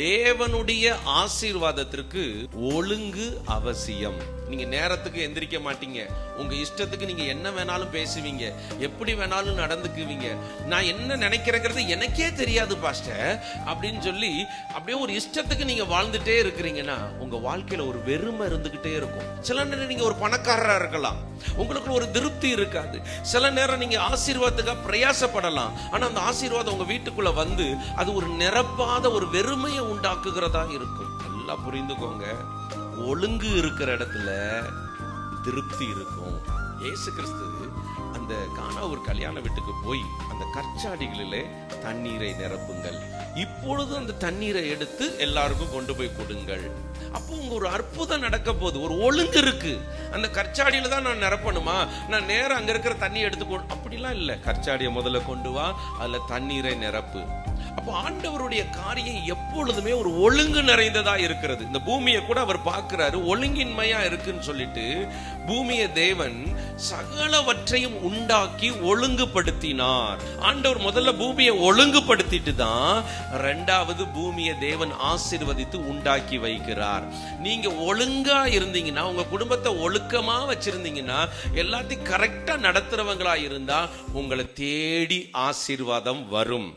தேவனுடைய ஆசீர்வாதத்திற்கு ஒழுங்கு அவசியம். நீங்க நேரத்துக்கு எந்திரிக்க மாட்டீங்க. உங்க இஷ்டத்துக்கு நீங்க என்ன வேணாலும் பேசுவீங்க. எப்படி வேணாலும் நடந்துக்குவீங்க. நான் என்ன நினைக்கிறேங்கிறது எனக்கே தெரியாது பாஸ்டர். அப்படின்னு சொல்லி அப்படியே ஒரு இஷ்டத்துக்கு நீங்க வாழ்ந்துட்டே இருக்கிறீங்கன்னா உங்க வாழ்க்கையில ஒரு வெறுமை இருந்துகிட்டே இருக்கும். சில நேரம் நீங்க ஒரு பணக்காரரா இருக்கலாம். உங்களுக்கு ஒரு திருப்தி இருக்காது. சில நேரம் நீங்க ஆசீர்வாதத்துக்காக பிரயாசப்படலாம். ஆனா அந்த ஆசீர்வாதம் உங்க வீட்டுக்குள்ள வந்து அது ஒரு நிரப்பாத ஒரு வெறுமையை உண்டாக்குகிறதா இருக்கும். நல்லா புரிந்துக்கோங்க. ஒழுங்கு இருக்கிற இடத்துல திருப்தி இருக்கும். ஏசு கிறிஸ்து அந்த காணா ஒரு கல்யாண வீட்டுக்கு போய் அந்த கற்சாடிகளிலே தண்ணீரை நிரப்புங்கள். இப்பொழுது அந்த தண்ணீரை எடுத்து எல்லாருக்கும் கொண்டு போய் கொடுங்கள். அப்போ உங்க ஒரு அற்புதம் நடக்க போகுது. ஒரு ஒழுங்கு இருக்கு. அந்த கற்சாடியில தான் நான் நிரப்பணுமா? நான் நேரம் அங்க இருக்கிற தண்ணி எடுத்து அப்படிலாம் இல்லை. கற்சாடியை முதல்ல கொண்டு வா அதுல தண்ணீரை நிரப்பு. அப்போ ஆண்டவருடைய காரியம் எப்பொழுதுமே ஒரு ஒழுங்கு நிறைந்ததா இருக்கிறது. இந்த பூமியை கூட அவர் பார்க்கிறாரு ஒழுங்கின்மையா இருக்குன்னு சொல்லிட்டு பூமியை தேவன் சகலவற்றையும் உண்டாக்கி ஒழுங்குபடுத்தினார். ஆண்டவர் முதல்ல பூமியை ஒழுங்குபடுத்திட்டு தான் ரெண்டாவது பூமியை தேவன் ஆசிர்வதித்து உண்டாக்கி வைக்கிறார். நீங்க ஒழுங்கா இருந்தீங்கன்னா உங்க குடும்பத்தை ஒழுக்கமா வச்சிருந்தீங்கன்னா எல்லாத்தையும் கரெக்டா நடத்துறவங்களா இருந்தா உங்களை தேடி ஆசீர்வாதம் வரும்.